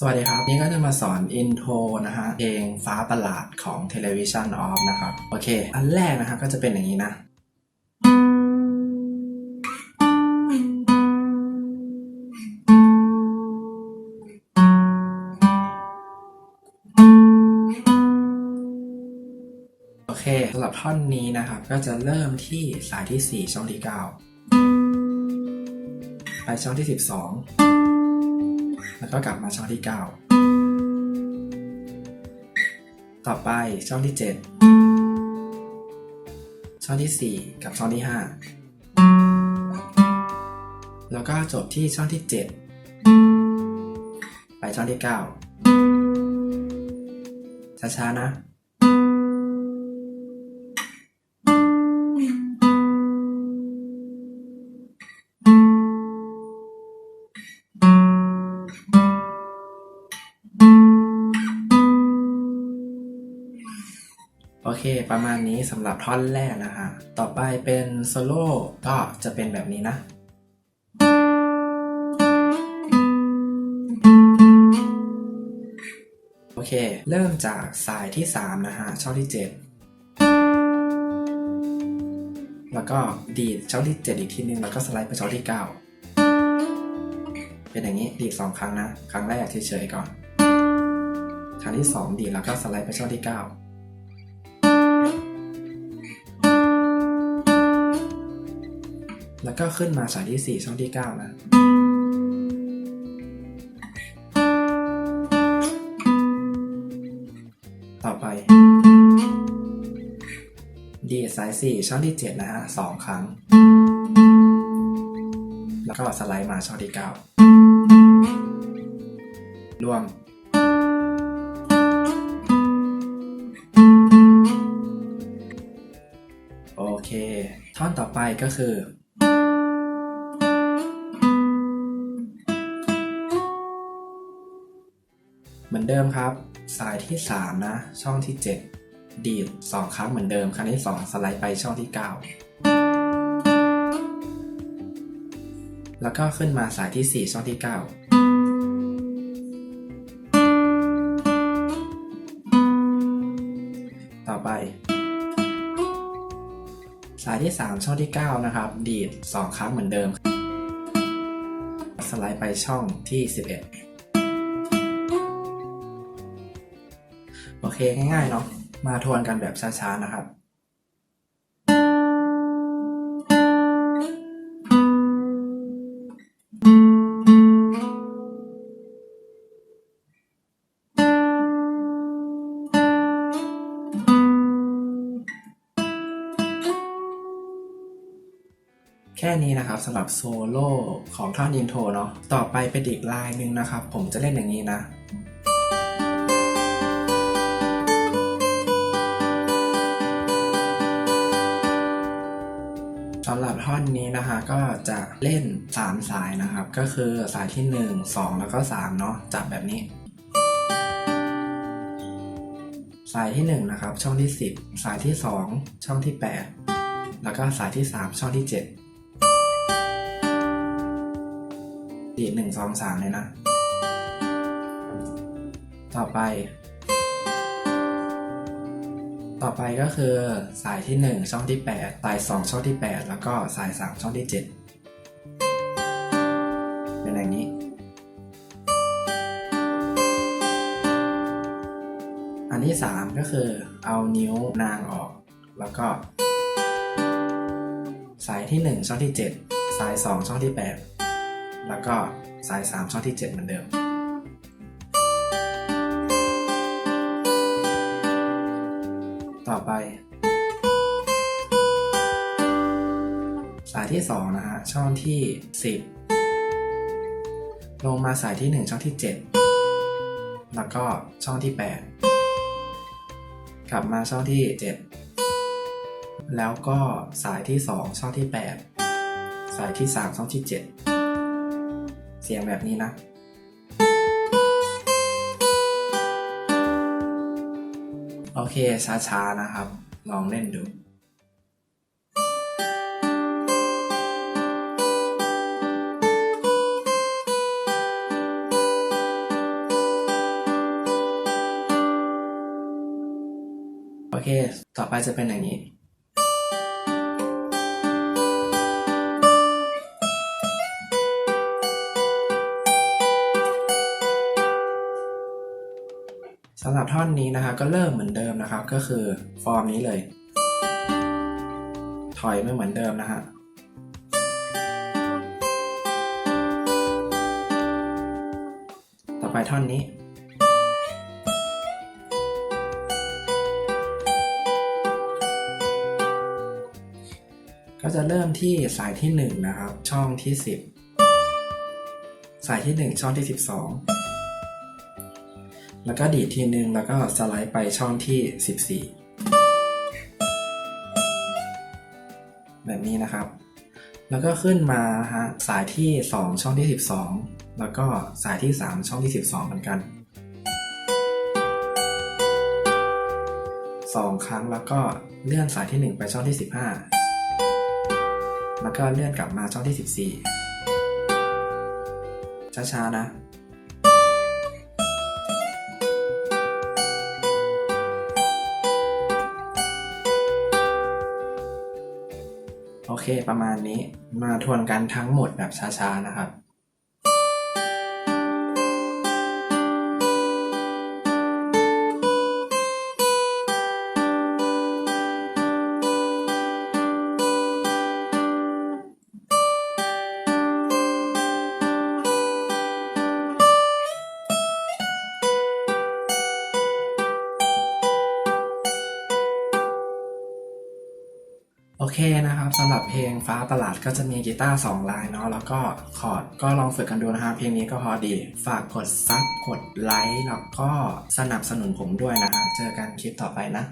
สวัสดีครับ นี่ก็จะมาสอนอินโทรนะฮะเพลงฟ้าประหลาดของ Television Off นะครับ โอเค อันแรกนะฮะก็จะเป็นอย่างนี้นะโอเคสำหรับท่อนนี้นะครับ ก็จะเริ่มที่สายที่ 4 ช่องที่ 9 ไปช่องที่ 12 แล้วก็กลับมาช่องที่ 9 ต่อไปช่องที่ 7 ช่องที่ 4 กับช่องที่ 5 แล้วก็จบที่ช่องที่ 7 ไปช่องที่ 9 ช้าๆนะ โอเค ประมาณนี้สำหรับท่อนแรกนะฮะต่อไปเป็นโซโล่ก็จะเป็นแบบนี้นะโอเค เริ่มจากสายที่ 3 นะฮะ ช่องที่ 7 แล้วก็ดีดช่องที่ 7 อีกทีนึง แล้วก็สไลด์ไปช่องที่ 9 เป็นอย่างนี้ ดีด 2 ครั้งนะ ครั้งแรกเฉยๆก่อน ครั้งที่ 2 ดีดแล้วก็สไลด์ไปช่องที่ 9 แล้วก็ขึ้นมาสายที่4ช่องที่9นะต่อไป ดีสาย4ช่องที่ 7 นะฮะ2ครั้ง แล้วก็สไลด์มาช่องที่ 9 รวมโอเค ท่อนต่อไปก็คือ เหมือนเดิมครับ สายที่ 3 นะ ช่องที่ 7 ดีด 2 ครั้งเหมือนเดิม ครั้งที่ 2 สไลด์ไปช่องที่ 9 แล้วก็ขึ้นมาสายที่ 4 ช่องที่ 9 ต่อไป สายที่ 3 ช่องที่ 9 นะครับ ดีด 2 ครั้งเหมือนเดิม สไลด์ไปช่องที่ 11 โอเคง่ายๆเนาะมาทวนกันแบบช้าๆนะครับแค่นี้นะครับสำหรับโซโล่ของท่อนอินโทรเนาะต่อไปเป็นอีกลายหนึ่งนะครับ ผมจะเล่นอย่างนี้นะ ท่อนนี้นะคะก็จะเล่น 3 สายนะครับ ก็คือสายที่ 1 2 แล้วก็3เนาะจับแบบนี้ สายที่1นะครับช่องที่ 10 สายที่ 2 ช่องที่ 8 แล้วก็สายที่ 3 ช่องที่ 7ดีดหนึ่งสองสามเลยนะ ต่อไป ต่อไปก็คือสายที่ 1 ช่องที่ 8 สาย 2 ช่องที่ 8 แล้วก็สาย 3 ช่องที่ 7 เป็นอย่างนี้ อันที่ 3 ก็คือเอานิ้วนางออก แล้วก็ สายที่ 1 ช่องที่ 7 สาย 2 ช่องที่ 8 แล้วก็สาย 3 ช่องที่ 7 เหมือนเดิม ต่อไป สายที่ 2 นะฮะ ช่องที่ 10 ลงมาสายที่ 1 ช่องที่ 7 แล้วก็ช่องที่ 8 กลับมาช่องที่ 7 แล้วก็สายที่ 2 ช่องที่ 8 สายที่ 3 ช่องที่ 7 เสียงแบบนี้นะ โอเค ช้าๆ นะครับ ลองเล่นดูโอเค ต่อไปจะเป็นอย่างนี้ สำหรับท่อนนี้นะครับก็เริ่มเหมือนเดิมนะครับ ก็คือฟอร์มนี้เลย ถอยไม่เหมือนเดิมนะฮะต่อไปท่อนนี้ ก็จะเริ่มที่สายที่ 1 นะครับ ช่องที่ 10 สายที่ 1 ช่องที่ 12 แล้วก็ดีดทีนึงแล้วก็สไลด์ไปช่องที่ 14 แบบนี้นะครับ แล้วก็ขึ้นมาฮะสายที่ 2 ช่องที่ 12 แล้วก็สายที่ 3 ช่องที่ 12 เหมือนกันสองครั้งแล้วก็เลื่อนสายที่ 1 ไปช่องที่ 15 แล้วก็เลื่อนกลับมาช่องที่ 14 ช้าๆนะ โอเคประมาณนี้มาทวนกันทั้งหมดแบบช้าๆนะครับ เคนะครับสำหรับเพลงฟ้าประหลาดก็จะมีกีตาร์2ลายเนาะแล้วก็คอร์ดก็ลองฝึกกันดูนะครับเพลงนี้ก็พอดี ฝากกดซับกดไลค์แล้วก็สนับสนุนผมด้วยนะฮะเจอกันคลิปต่อไปนะ